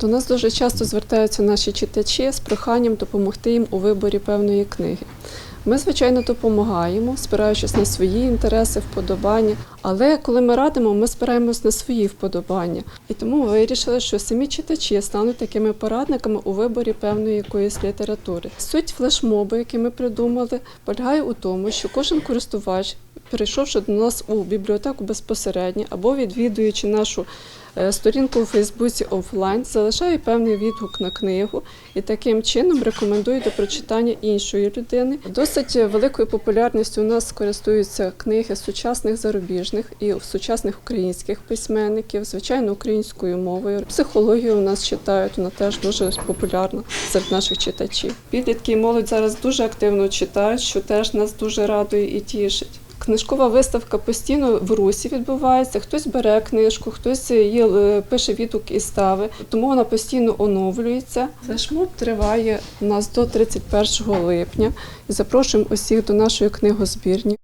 До нас дуже часто звертаються наші читачі з проханням допомогти їм у виборі певної книги. Ми, звичайно, допомагаємо, спираючись на свої інтереси, вподобання. Але коли ми радимо, ми спираємось на свої вподобання. І тому ми вирішили, що самі читачі стануть такими порадниками у виборі певної якоїсь літератури. Суть флешмобу, який ми придумали, полягає у тому, що кожен користувач, перейшовши до нас у бібліотеку безпосередньо або відвідуючи нашу сторінку у Фейсбуці офлайн, залишає певний відгук на книгу і таким чином рекомендує до прочитання іншої людини. Досить великою популярністю у нас користуються книги сучасних зарубіжних і сучасних українських письменників, звичайно, українською мовою. Психологію у нас читають, вона теж дуже популярна серед наших читачів. Підлітки і молодь зараз дуже активно читають, що теж нас дуже радує і тішить. Книжкова виставка постійно в русі відбувається. Хтось бере книжку, хтось її е, пише відгук і стави, тому вона постійно оновлюється. Флешмоб триває у нас до 31 липня і запрошуємо усіх до нашої книгозбірні.